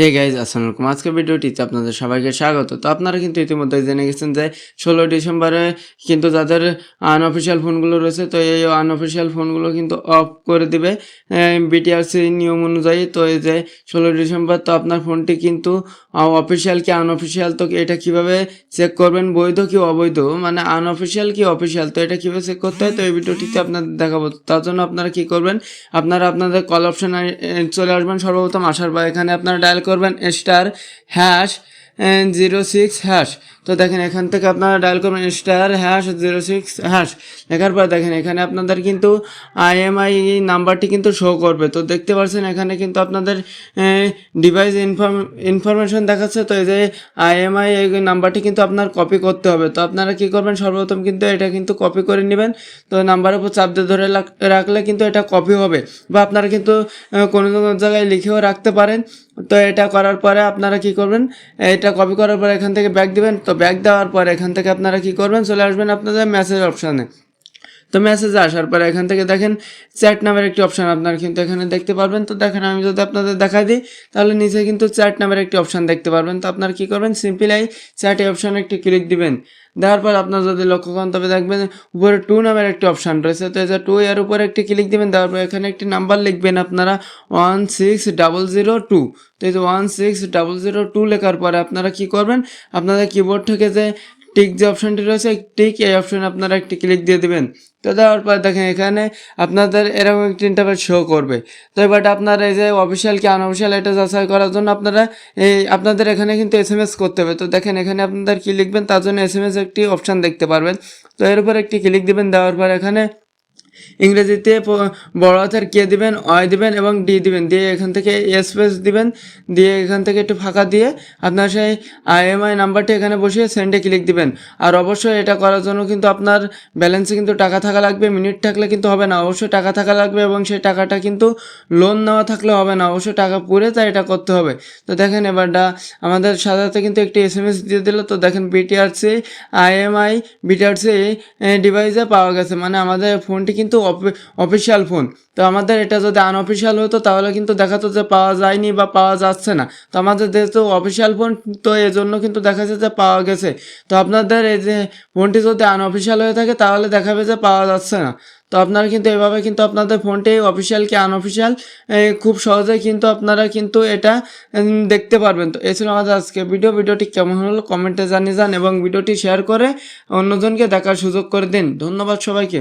Hey guys আসসালামু আলাইকুম আজকের ভিডিওটিতে আপনাদের সবাইকে স্বাগত। তো আপনারা কিন্তু ইতিমধ্যে জেনে গেছেন যে ষোলো ডিসেম্বরে কিন্তু যাদের আনঅফিসিয়াল ফোনগুলো রয়েছে, তো এই আনঅফিসিয়াল ফোনগুলো কিন্তু অফ করে দিবে বিটিআরসি নিয়ম অনুযায়ী। তো এই যে ষোলো ডিসেম্বর, তো আপনার ফোনটি কিন্তু অফিসিয়াল কি আনঅফিসিয়াল তো এটা কীভাবে চেক করবেন? বৈধ কি অবৈধ? মানে আনঅফিসিয়াল কি অফিসিয়াল তো এটা কীভাবে চেক করতে হয়? তো এই ভিডিওটিতে আপনাদের দেখাবো। তার জন্য আপনারা কি করবেন? আপনারা আপনাদের কল অপশন চলে আসবেন। সর্বপ্রথম আসার পর এখানে আপনারা ডায়াল করবেন star hash zero six hash. তো দেখেন এখান থেকে আপনারা ডায়াল করবেন star hash zero six hash. লেখার পর দেখেন এখানে আপনাদের কিন্তু আইএমআই নাম্বারটি কিন্তু শো করবে। তো দেখতে পাচ্ছেন এখানে কিন্তু আপনাদের ডিভাইস ইনফর্ম ইনফরমেশন দেখাচ্ছে। তো এই যে আইএমআই এই নাম্বারটি কিন্তু আপনার কপি করতে হবে। তো আপনারা কি করবেন? সর্বপ্রথম কিন্তু এটা কিন্তু কপি করে নেবেন। তো নাম্বারের উপর চাপ দিয়ে ধরে রাখ- রাখলে কিন্তু এটা কপি হবে। বা আপনারা কিন্তু কোনো কোনো জায়গায় লিখেও রাখতে পারেন। তো এটা করার পরে আপনারা কি করবেন? এটা কপি করার পরে এখান থেকে ব্যাক দিবেন। তো ব্যাক দেওয়ার পরে এখান থেকে আপনারা কি করবেন? চলে আসবেন আপনাদের মেসেজ অপশানে তো মেসেজে আসার পরে এখান থেকে দেখেন চ্যাট নামের একটি অপশান আপনারা কিন্তু এখানে দেখতে পারবেন। তো দেখেন আমি যদি আপনাদের দেখা দিই, তাহলে নিচে কিন্তু চ্যাট নামের একটি অপশান দেখতে পারবেন। তো আপনারা কী করবেন? সিম্পলি এই চ্যাট এই অপশানে একটি ক্লিক দিবেন। দেওয়ার পর আপনার যদি লক্ষ্য করেন, তবে দেখবেন উপরে টু নামের একটি অপশান রয়েছে। তো যে টু এর উপরে একটি ক্লিক দিবেন, দেওয়ার পর এখানে একটি নাম্বার লিখবেন আপনারা one six double zero two তো এই যে one six double zero two লেখার পরে আপনারা কি করবেন? আপনাদের কিবোর্ড থেকে যে টিক যে অপশনটি রয়েছে টিক এই অপশনে আপনারা একটি ক্লিক দিয়ে দেবেন। তো দেওয়ার পর দেখেন এখানে আপনাদের এরকম একটি ইন্টারভেট শো করবে। তো এবার আপনারা এই যে অফিসিয়াল কি আনঅফিসিয়াল এটা যাচাই করার জন্য আপনারা এই আপনাদের এখানে কিন্তু এস এম এস করতে হবে। তো দেখেন এখানে আপনাদের কী লিখবেন, তার জন্য এস এম এস একটি অপশান দেখতে পারবেন। তো এর উপর একটি ক্লিক দেবেন, দেওয়ার পর এখানে ইংরেজিতে বড় হাতের কে দিবেন অয় দিবেন এবং ডি দিবেন। দিয়ে এখান থেকে স্পেস দিবেন, দিয়ে এখান থেকে একটু ফাঁকা দিয়ে আপনার সেই আইএমআই নাম্বারটি এখানে বসিয়ে সেন্ডে ক্লিক দিবেন। আর অবশ্যই এটা করার জন্য কিন্তু আপনার ব্যালেন্সে কিন্তু টাকা থাকা লাগবে, মিনিট থাকলে কিন্তু হবে না। অবশ্যই টাকা থাকা লাগবে এবং সেই টাকাটা কিন্তু লোন নেওয়া থাকলে হবে না। অবশ্যই টাকা পুরে তাই এটা করতে হবে। তো দেখেন এবারটা আমাদের সাধারণত কিন্তু একটি এস এম এস দিয়ে দিল। তো দেখেন বিটিআরসি, আইএমআই, বিটিআরসি ডিভাইসে পাওয়া গেছে। মানে আমাদের ফোনটি কিন্তু অফিসিয়াল ফোন তো আমাদের এটা যদি আনঅফিসিয়াল হতো, তাহলে কিন্তু দেখাতো যে পাওয়া যায়নি বা পাওয়া যাচ্ছে না। তো আমাদের যেহেতু অফিসিয়াল ফোন তো এই জন্য কিন্তু দেখা যাচ্ছে যে পাওয়া গেছে। তো আপনাদের এই যে ফোনটি যদি আনঅফিসিয়াল হয়ে থাকে, তাহলে দেখাবে যে পাওয়া যাচ্ছে না। তো আপনারা কিন্তু এভাবে কিন্তু আপনাদের ফোনটি অফিসিয়াল কি আনঅফিসিয়াল খুব সহজেই কিন্তু আপনারা কিন্তু এটা দেখতে পারবেন। তো এই ছিল আমাদের আজকে ভিডিও ভিডিওটি কেমন হলো কমেন্টে জানিয়ে যান এবং ভিডিওটি শেয়ার করে অন্যজনকে দেখার সুযোগ করে দিন। ধন্যবাদ সবাইকে।